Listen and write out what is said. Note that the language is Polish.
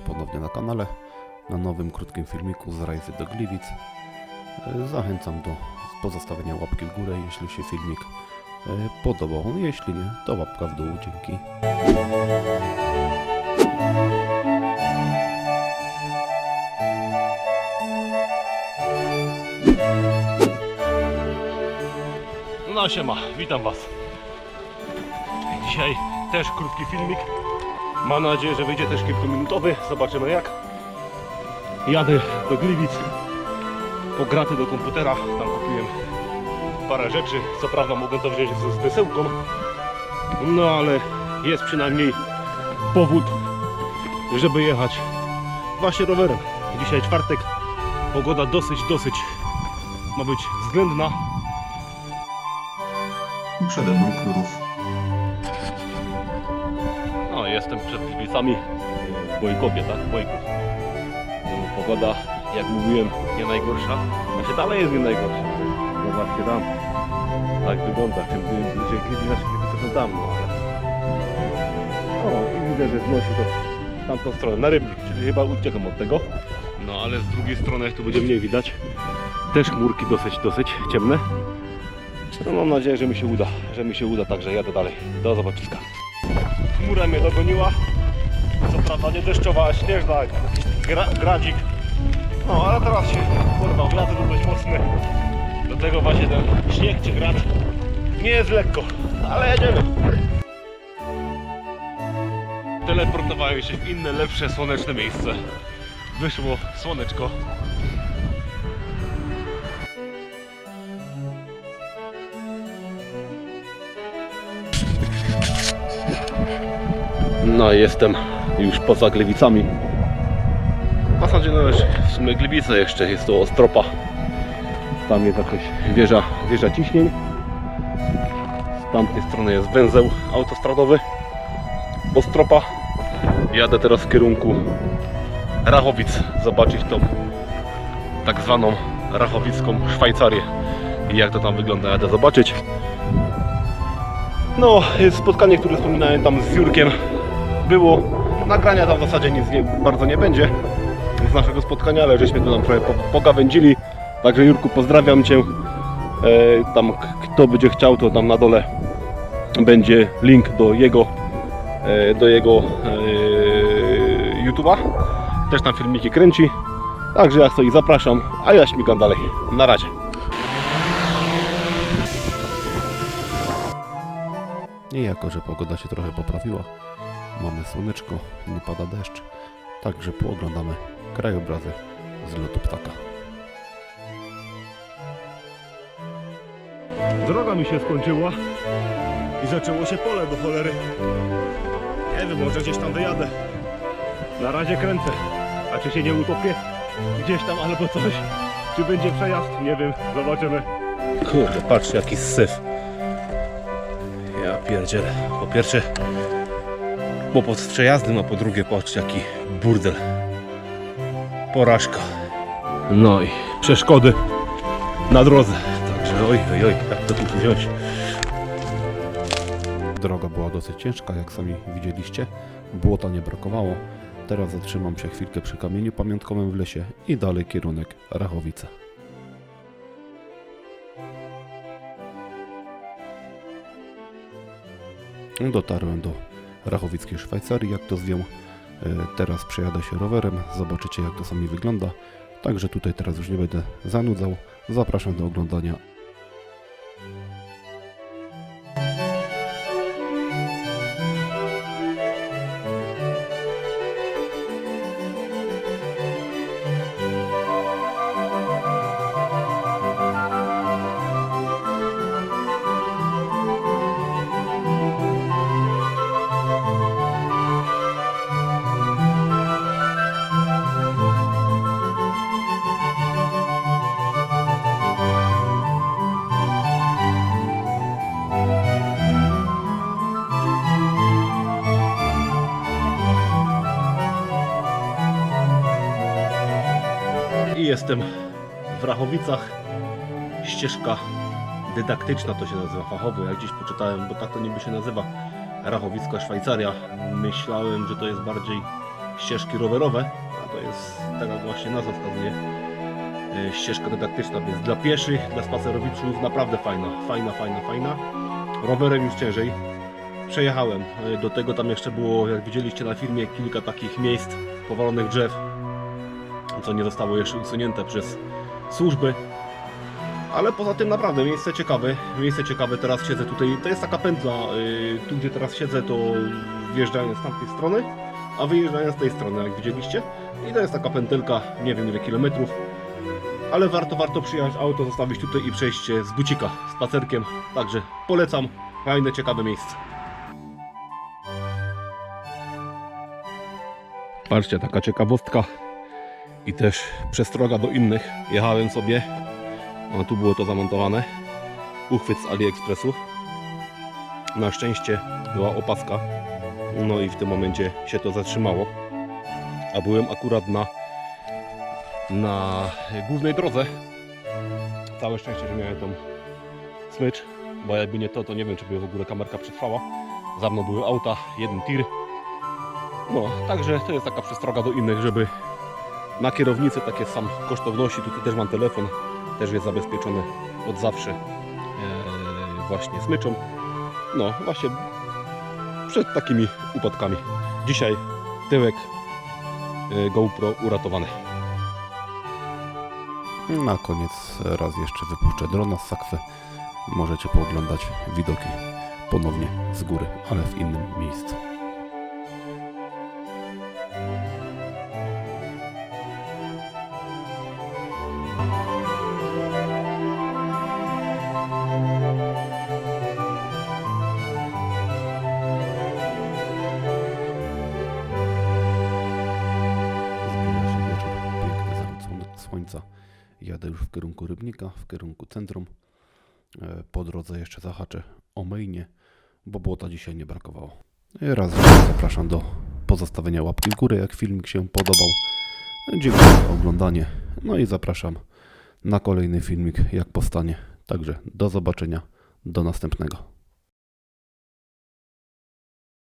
Ponownie na kanale, na nowym krótkim filmiku z rajzy do Gliwic. Zachęcam do pozostawienia łapki w górę, jeśli się filmik e, podobał. Jeśli nie, to łapka w dół. Dzięki. No siema, witam was. Dzisiaj też krótki filmik. Mam nadzieję, że wyjdzie też kilkuminutowy. Zobaczymy jak. Jadę do Gliwic. Po graty do komputera. Tam kupiłem parę rzeczy. Co prawda mogę to wziąć z, wysyłką. No ale jest przynajmniej powód, żeby jechać właśnie rowerem. Dzisiaj czwartek. Pogoda dosyć, dosyć ma być względna. Przede mną knurów. Przed Gliwicami w Bojkowie, tak? Bojków. No, Pogoda, jak mówiłem, nie najgorsza. Znaczy dalej jest nie najgorsza. Zobaczcie tam. Tak wygląda. Czym bliżej Gliwic, Gliwice są tam, no ale... O, i widzę, że znosi to w tamtą stronę, na rybnik, czyli chyba uciekam od tego. No, ale z drugiej strony, jak tu będzie mniej widać, też chmurki dosyć, dosyć ciemne. No, mam nadzieję, że mi się uda, że mi się uda, także jadę dalej. Do zobaczyska. Chmura mnie dogoniła. Co prawda nie deszczowa, a śnieżna, jak jakiś gra, gradzik. No ale teraz się porwał, wiatr był dość mocny. Do tego właśnie ten śnieg czy grad nie jest lekko, ale jedziemy. Teleportowałem się w inne, lepsze, słoneczne miejsce. Wyszło słoneczko. No jestem już poza Gliwicami. W zasadzie no już w sumie Gliwice jeszcze, jest to Ostropa. Tam jest jakaś wieża, wieża ciśnień. Z tamtej strony jest węzeł autostradowy. Ostropa. Jadę teraz w kierunku Rachowic, zobaczyć tą tak zwaną Rachowicką Szwajcarię. I jak to tam wygląda, jadę zobaczyć. No, jest spotkanie, które wspominałem tam z Jurkiem było. Nagrania tam w zasadzie nic nie, bardzo nie będzie z naszego spotkania, ale żeśmy to tam trochę po, pogawędzili. Także Jurku pozdrawiam Cię. E, tam kto będzie chciał, to tam na dole będzie link do jego e, do jego e, YouTube'a. Też tam filmiki kręci. Także ja sobie zapraszam, a ja śmigam dalej. Na razie. I jako, że pogoda się trochę poprawiła, mamy słoneczko, nie pada deszcz, także pooglądamy krajobrazy z lotu ptaka. Droga mi się skończyła i zaczęło się pole do cholery. Nie wiem, może gdzieś tam wyjadę. Na razie kręcę. A czy się nie utopię gdzieś tam albo coś? Czy będzie przejazd? Nie wiem, zobaczymy. Kurde, patrz jaki syf. Po pierwsze kłopot z przejazdem, a po drugie patrz jaki burdel. Porażka. No i przeszkody na drodze. Także oj, oj, oj, jak to tu wziąć? Droga była dosyć ciężka, jak sami widzieliście. Błota nie brakowało. Teraz zatrzymam się chwilkę przy kamieniu pamiątkowym w lesie i dalej kierunek Rachowice. Dotarłem do Rachowickiej Szwajcarii, jak to zwią. E, Teraz przejadę się rowerem, zobaczycie jak to sami wygląda. Także tutaj teraz już nie będę zanudzał. Zapraszam do oglądania jestem w Rachowicach. Ścieżka dydaktyczna to się nazywa fachowo. Jak gdzieś poczytałem, bo tak to niby się nazywa. Rachowicka Szwajcaria. Myślałem, że to jest bardziej ścieżki rowerowe, a to jest, tak jak właśnie nazwa wskazuje, e, ścieżka dydaktyczna, więc dla pieszych, dla spacerowiczów naprawdę fajna, fajna, fajna, fajna. Rowerem już ciężej. Przejechałem. E, Do tego tam jeszcze było, jak widzieliście na filmie, kilka takich miejsc powalonych drzew, co nie zostało jeszcze usunięte przez służby. Ale poza tym naprawdę miejsce ciekawe. Miejsce ciekawe, teraz siedzę tutaj. To jest taka pętla. y, Tu gdzie teraz siedzę, to wjeżdżając z tamtej strony, a wyjeżdżając z tej strony, jak widzieliście. I to jest taka pętelka, nie wiem ile kilometrów. Ale warto, warto przyjechać auto, zostawić tutaj i przejść z bucika spacerkiem. Także polecam. Fajne, ciekawe miejsce. Patrzcie, taka ciekawostka i też przestroga do innych. Jechałem sobie, o, tu było to zamontowane, uchwyt z AliExpressu. Na szczęście była opaska, no i w tym momencie się to zatrzymało. A byłem akurat na, na głównej drodze. Całe szczęście, że miałem tą smycz, bo jakby nie to, to nie wiem, czy by w ogóle kamerka przetrwała. Za mną były auta, jeden tir. No, także to jest taka przestroga do innych, żeby na kierownicy takie sam kosztowności. Tutaj też mam telefon, też jest zabezpieczony od zawsze e, właśnie smyczą. No, właśnie przed takimi upadkami. Dzisiaj tyłek e, GoPro uratowany. Na koniec raz jeszcze wypuszczę drona z sakwy. Możecie pooglądać widoki ponownie z góry, ale w innym miejscu. Słońca. Jadę już w kierunku Rybnika, w kierunku centrum. E, Po drodze jeszcze zahaczę o myjnie, bo błota dzisiaj nie brakowało. I Raz jeszcze zapraszam do pozostawienia łapki w górę, jak filmik się podobał. Dziękuję za oglądanie. No i zapraszam na kolejny filmik, jak powstanie. Także do zobaczenia, do następnego.